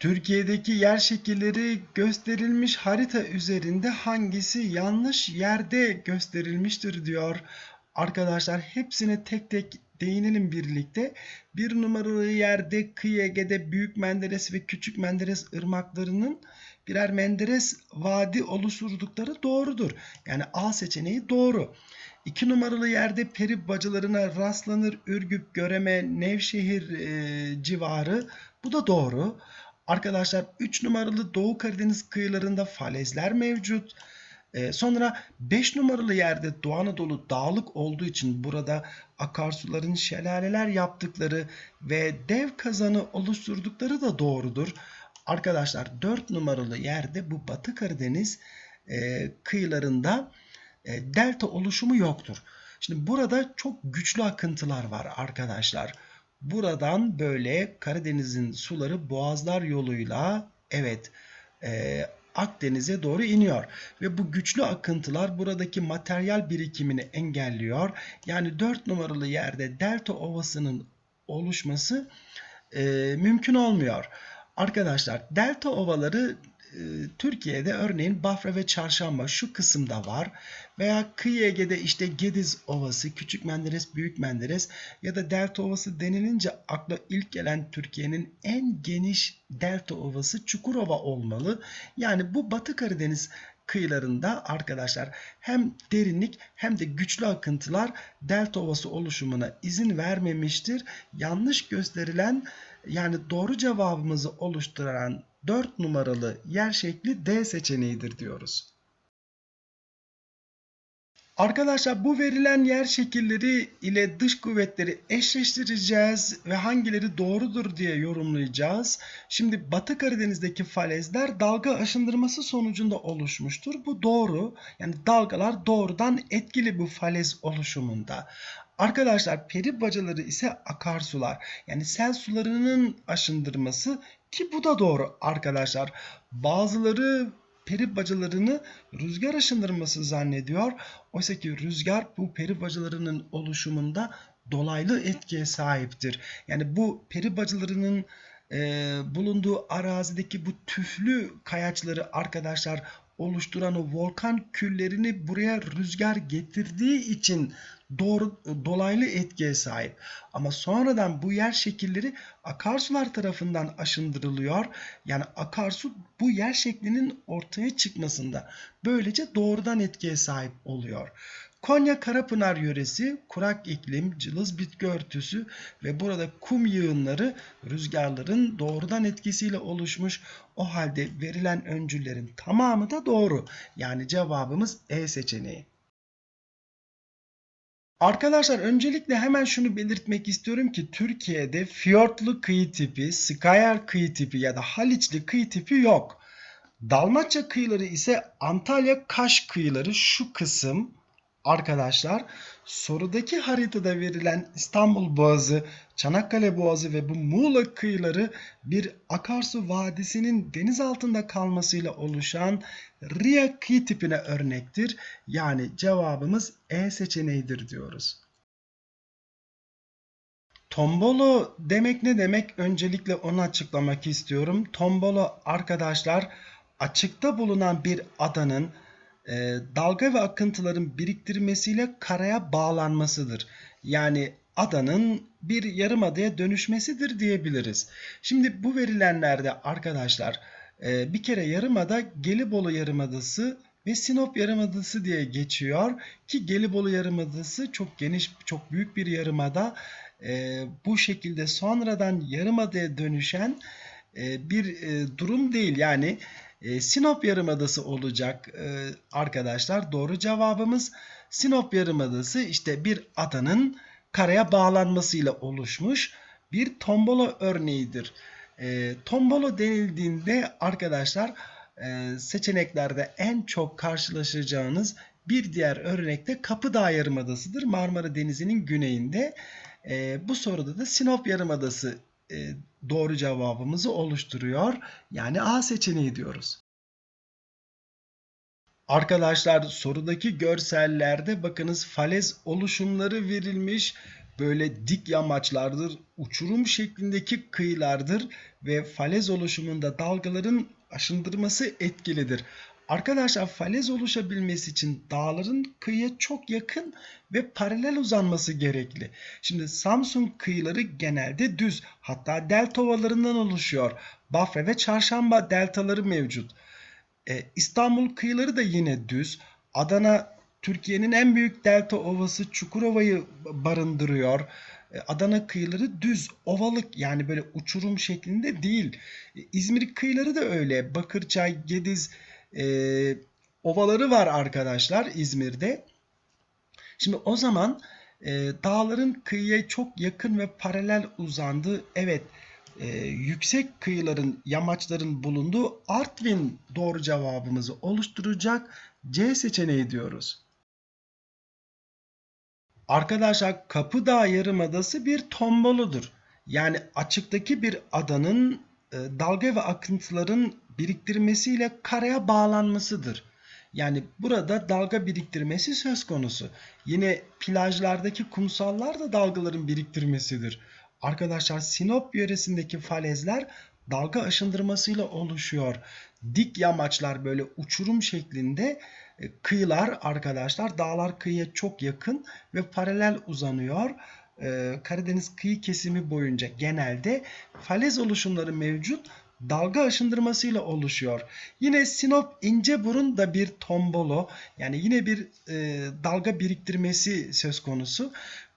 Türkiye'deki yer şekilleri gösterilmiş harita üzerinde hangisi yanlış yerde gösterilmiştir diyor. Arkadaşlar hepsine tek tek değinelim birlikte. Bir numaralı yerde Kıyı Ege'de Büyük Menderes ve Küçük Menderes ırmaklarının birer Menderes vadi oluşturdukları doğrudur. Yani A seçeneği doğru. İki numaralı yerde peri bacılarına rastlanır Ürgüp, Göreme, Nevşehir e, civarı. Bu da doğru. Arkadaşlar 3 numaralı Doğu Karadeniz kıyılarında falezler mevcut. Ee, sonra 5 numaralı yerde Doğu Anadolu dağlık olduğu için burada akarsuların şelaleler yaptıkları ve dev kazanı oluşturdukları da doğrudur. Arkadaşlar 4 numaralı yerde bu Batı Karadeniz e, kıyılarında e, delta oluşumu yoktur. Şimdi burada çok güçlü akıntılar var arkadaşlar. Buradan böyle Karadeniz'in suları boğazlar yoluyla evet e, Akdeniz'e doğru iniyor. Ve bu güçlü akıntılar buradaki materyal birikimini engelliyor. Yani 4 numaralı yerde delta ovasının oluşması e, mümkün olmuyor. Arkadaşlar delta ovaları Türkiye'de örneğin Bafra ve Çarşamba şu kısımda var. Veya kıyı Ege'de işte Gediz Ovası, Küçük Menderes, Büyük Menderes ya da Delta Ovası denilince akla ilk gelen Türkiye'nin en geniş Delta Ovası Çukurova olmalı. Yani bu Batı Karadeniz kıyılarında arkadaşlar hem derinlik hem de güçlü akıntılar delta ovası oluşumuna izin vermemiştir. Yanlış gösterilen yani doğru cevabımızı oluşturan 4 numaralı yer şekli D seçeneğidir diyoruz. Arkadaşlar bu verilen yer şekilleri ile dış kuvvetleri eşleştireceğiz ve hangileri doğrudur diye yorumlayacağız. Şimdi Batı Karadeniz'deki falezler dalga aşındırması sonucunda oluşmuştur. Bu doğru. Yani dalgalar doğrudan etkili bu falez oluşumunda. Arkadaşlar peri bacaları ise akarsular. Yani sel sularının aşındırması ki bu da doğru arkadaşlar. Bazıları peri bacalarını rüzgar aşındırması zannediyor. Oysa ki rüzgar bu peri bacalarının oluşumunda dolaylı etkiye sahiptir. Yani bu peri bacalarının e, bulunduğu arazideki bu tüflü kayaçları arkadaşlar oluşturan o volkan küllerini buraya rüzgar getirdiği için doğru dolaylı etkiye sahip. Ama sonradan bu yer şekilleri akarsular tarafından aşındırılıyor. Yani akarsu bu yer şeklinin ortaya çıkmasında böylece doğrudan etkiye sahip oluyor. Konya Karapınar yöresi kurak iklim, cılız bitki örtüsü ve burada kum yığınları rüzgarların doğrudan etkisiyle oluşmuş. O halde verilen öncüllerin tamamı da doğru. Yani cevabımız E seçeneği. Arkadaşlar öncelikle hemen şunu belirtmek istiyorum ki Türkiye'de fiyortlu kıyı tipi, Skyer kıyı tipi ya da Haliçli kıyı tipi yok. Dalmaçya kıyıları ise Antalya Kaş kıyıları şu kısım arkadaşlar sorudaki haritada verilen İstanbul Boğazı, Çanakkale Boğazı ve bu Muğla kıyıları bir akarsu vadisinin deniz altında kalmasıyla oluşan Ria kıyı tipine örnektir. Yani cevabımız E seçeneğidir diyoruz. Tombolo demek ne demek? Öncelikle onu açıklamak istiyorum. Tombolo arkadaşlar açıkta bulunan bir adanın e, dalga ve akıntıların biriktirmesiyle karaya bağlanmasıdır. Yani adanın bir yarımadaya dönüşmesidir diyebiliriz. Şimdi bu verilenlerde arkadaşlar e, bir kere yarımada Gelibolu Yarımadası ve Sinop Yarımadası diye geçiyor ki Gelibolu Yarımadası çok geniş, çok büyük bir yarımada. E, bu şekilde sonradan yarımadaya dönüşen e, bir e, durum değil. Yani e, Sinop Yarımadası olacak e, arkadaşlar. Doğru cevabımız Sinop Yarımadası işte bir adanın karaya bağlanmasıyla oluşmuş bir tombolo örneğidir. E, tombolo denildiğinde arkadaşlar e, seçeneklerde en çok karşılaşacağınız bir diğer örnekte Kapıdağ Yarımadası'dır. Marmara Denizi'nin güneyinde. E, bu soruda da Sinop Yarımadası doğru cevabımızı oluşturuyor. Yani A seçeneği diyoruz. Arkadaşlar sorudaki görsellerde bakınız falez oluşumları verilmiş. böyle dik yamaçlardır, uçurum şeklindeki kıyılardır ve falez oluşumunda dalgaların aşındırması etkilidir. Arkadaşlar falez oluşabilmesi için dağların kıyıya çok yakın ve paralel uzanması gerekli. Şimdi Samsun kıyıları genelde düz hatta delta ovalarından oluşuyor. Bafra ve Çarşamba deltaları mevcut. Ee, İstanbul kıyıları da yine düz. Adana Türkiye'nin en büyük delta ovası Çukurova'yı barındırıyor. Ee, Adana kıyıları düz, ovalık yani böyle uçurum şeklinde değil. Ee, İzmir kıyıları da öyle. Bakırçay, Gediz e, ovaları var arkadaşlar İzmir'de. Şimdi o zaman e, dağların kıyıya çok yakın ve paralel uzandığı evet e, yüksek kıyıların yamaçların bulunduğu Artvin doğru cevabımızı oluşturacak C seçeneği diyoruz. Arkadaşlar Kapıdağ Yarımadası bir tomboludur. Yani açıktaki bir adanın e, dalga ve akıntıların biriktirmesiyle karaya bağlanmasıdır. Yani burada dalga biriktirmesi söz konusu. Yine plajlardaki kumsallar da dalgaların biriktirmesidir. Arkadaşlar Sinop yöresindeki falezler dalga aşındırmasıyla oluşuyor. Dik yamaçlar böyle uçurum şeklinde e, kıyılar arkadaşlar dağlar kıyıya çok yakın ve paralel uzanıyor. Ee, Karadeniz kıyı kesimi boyunca genelde falez oluşumları mevcut dalga aşındırmasıyla oluşuyor. Yine Sinop İnceburun da bir tombolo yani yine bir e, dalga biriktirmesi söz konusu.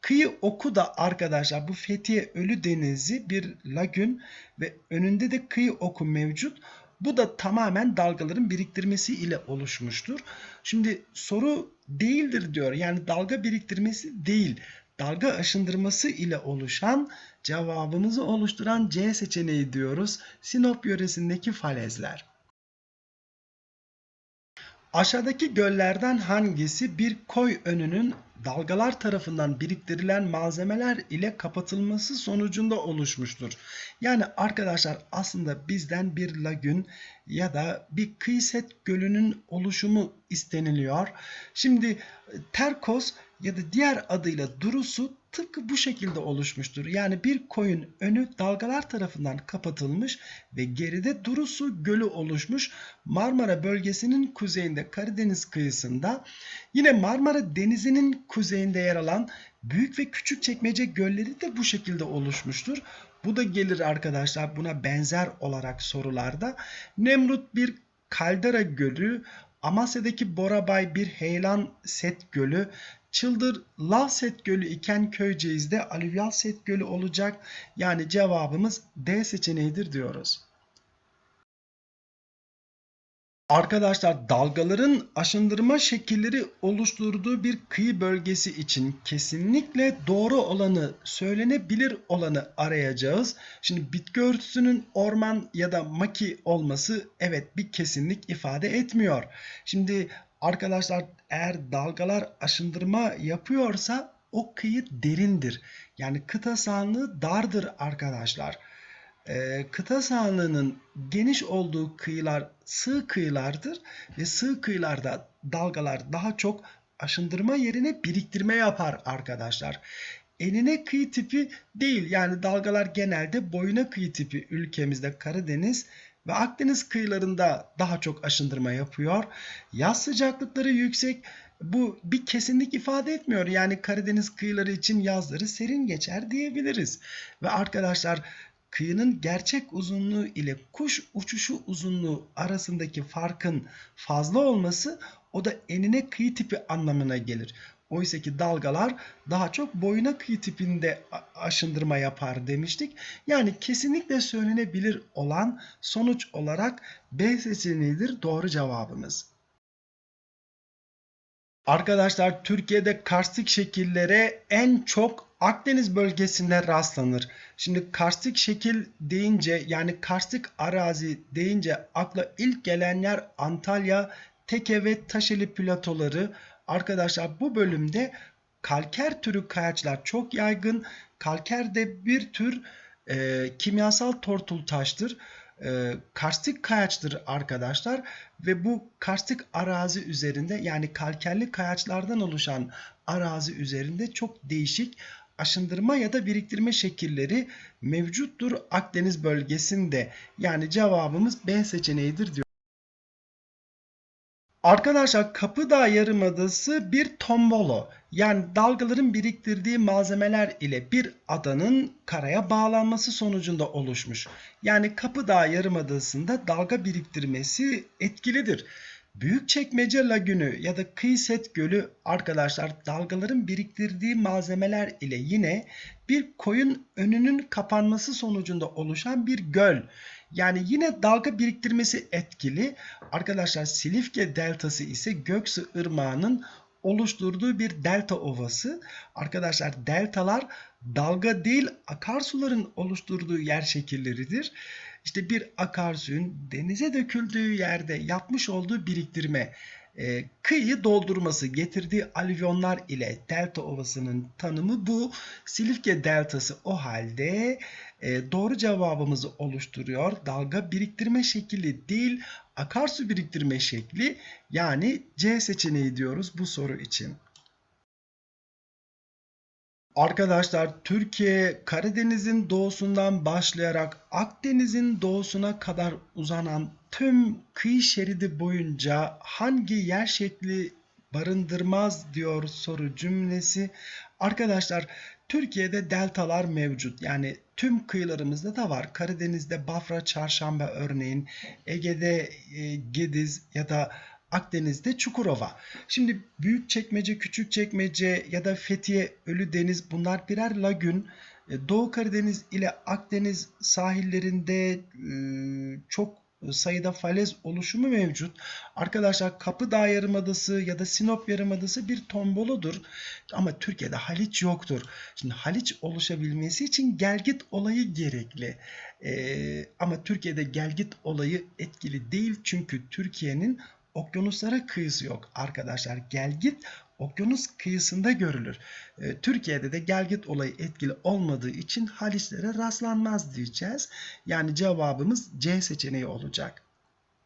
Kıyı oku da arkadaşlar bu Fethiye Ölü Denizi bir lagün ve önünde de kıyı oku mevcut. Bu da tamamen dalgaların biriktirmesi ile oluşmuştur. Şimdi soru değildir diyor. Yani dalga biriktirmesi değil. Dalga aşındırması ile oluşan cevabımızı oluşturan C seçeneği diyoruz. Sinop yöresindeki falezler. Aşağıdaki göllerden hangisi bir koy önünün dalgalar tarafından biriktirilen malzemeler ile kapatılması sonucunda oluşmuştur? Yani arkadaşlar aslında bizden bir lagün ya da bir kıyıset gölünün oluşumu isteniliyor. Şimdi terkos ya da diğer adıyla durusu tıpkı bu şekilde oluşmuştur. Yani bir koyun önü dalgalar tarafından kapatılmış ve geride Durusu Gölü oluşmuş. Marmara bölgesinin kuzeyinde Karadeniz kıyısında yine Marmara Denizi'nin kuzeyinde yer alan Büyük ve Küçük Çekmece gölleri de bu şekilde oluşmuştur. Bu da gelir arkadaşlar buna benzer olarak sorularda. Nemrut bir kaldera gölü, Amasya'daki Borabay bir heyelan set gölü, Çıldır Lavset Gölü iken Köyceğiz'de alüvyal set gölü olacak. Yani cevabımız D seçeneğidir diyoruz. Arkadaşlar dalgaların aşındırma şekilleri oluşturduğu bir kıyı bölgesi için kesinlikle doğru olanı, söylenebilir olanı arayacağız. Şimdi bitki örtüsünün orman ya da maki olması evet bir kesinlik ifade etmiyor. Şimdi arkadaşlar eğer dalgalar aşındırma yapıyorsa o kıyı derindir. Yani kıta sahanlığı dardır arkadaşlar. Ee, kıta sahanlığının geniş olduğu kıyılar sığ kıyılardır ve sığ kıyılarda dalgalar daha çok aşındırma yerine biriktirme yapar arkadaşlar. Enine kıyı tipi değil yani dalgalar genelde boyuna kıyı tipi ülkemizde Karadeniz ve Akdeniz kıyılarında daha çok aşındırma yapıyor. Yaz sıcaklıkları yüksek. Bu bir kesinlik ifade etmiyor. Yani Karadeniz kıyıları için yazları serin geçer diyebiliriz. Ve arkadaşlar kıyının gerçek uzunluğu ile kuş uçuşu uzunluğu arasındaki farkın fazla olması o da enine kıyı tipi anlamına gelir. Oysa ki dalgalar daha çok boyuna kıyı tipinde aşındırma yapar demiştik. Yani kesinlikle söylenebilir olan sonuç olarak B seçeneğidir doğru cevabımız. Arkadaşlar Türkiye'de karstik şekillere en çok Akdeniz bölgesinde rastlanır. Şimdi karstik şekil deyince yani karstik arazi deyince akla ilk gelen yer Antalya, Teke ve Taşeli platoları. Arkadaşlar bu bölümde kalker türü kayaçlar çok yaygın. Kalker de bir tür e, kimyasal tortul taştır. E, karstik kayaçtır arkadaşlar ve bu karstik arazi üzerinde yani kalkerli kayaçlardan oluşan arazi üzerinde çok değişik aşındırma ya da biriktirme şekilleri mevcuttur Akdeniz bölgesinde. Yani cevabımız B seçeneğidir diyor. Arkadaşlar Kapıdağ Yarımadası bir tombolo yani dalgaların biriktirdiği malzemeler ile bir adanın karaya bağlanması sonucunda oluşmuş. Yani Kapıdağ Yarımadası'nda dalga biriktirmesi etkilidir. Büyükçekmece Lagünü ya da Kıyset Gölü arkadaşlar dalgaların biriktirdiği malzemeler ile yine bir koyun önünün kapanması sonucunda oluşan bir göl. Yani yine dalga biriktirmesi etkili. Arkadaşlar Silifke Deltası ise Göksu Irmağı'nın oluşturduğu bir delta ovası. Arkadaşlar deltalar dalga değil akarsuların oluşturduğu yer şekilleridir. İşte bir akarsuyun denize döküldüğü yerde yapmış olduğu biriktirme, e, kıyıyı doldurması, getirdiği alüvyonlar ile delta ovasının tanımı bu. Silifke deltası o halde e, doğru cevabımızı oluşturuyor. Dalga biriktirme şekli değil, akarsu biriktirme şekli yani C seçeneği diyoruz bu soru için. Arkadaşlar Türkiye Karadeniz'in doğusundan başlayarak Akdeniz'in doğusuna kadar uzanan tüm kıyı şeridi boyunca hangi yer şekli barındırmaz diyor soru cümlesi. Arkadaşlar Türkiye'de deltalar mevcut. Yani tüm kıyılarımızda da var. Karadeniz'de Bafra, Çarşamba örneğin, Ege'de e, Gediz ya da Akdeniz'de Çukurova. Şimdi Büyükçekmece, Küçükçekmece ya da Fethiye, Ölüdeniz bunlar birer lagün. E, Doğu Karadeniz ile Akdeniz sahillerinde e, çok sayıda falez oluşumu mevcut. Arkadaşlar Kapıdağ Yarımadası ya da Sinop Yarımadası bir tombolodur. Ama Türkiye'de Haliç yoktur. Şimdi Haliç oluşabilmesi için gelgit olayı gerekli. Ee, ama Türkiye'de gelgit olayı etkili değil. Çünkü Türkiye'nin okyanuslara kıyısı yok arkadaşlar. Gelgit okyanus kıyısında görülür. Ee, Türkiye'de de gelgit olayı etkili olmadığı için haliçlere rastlanmaz diyeceğiz. Yani cevabımız C seçeneği olacak.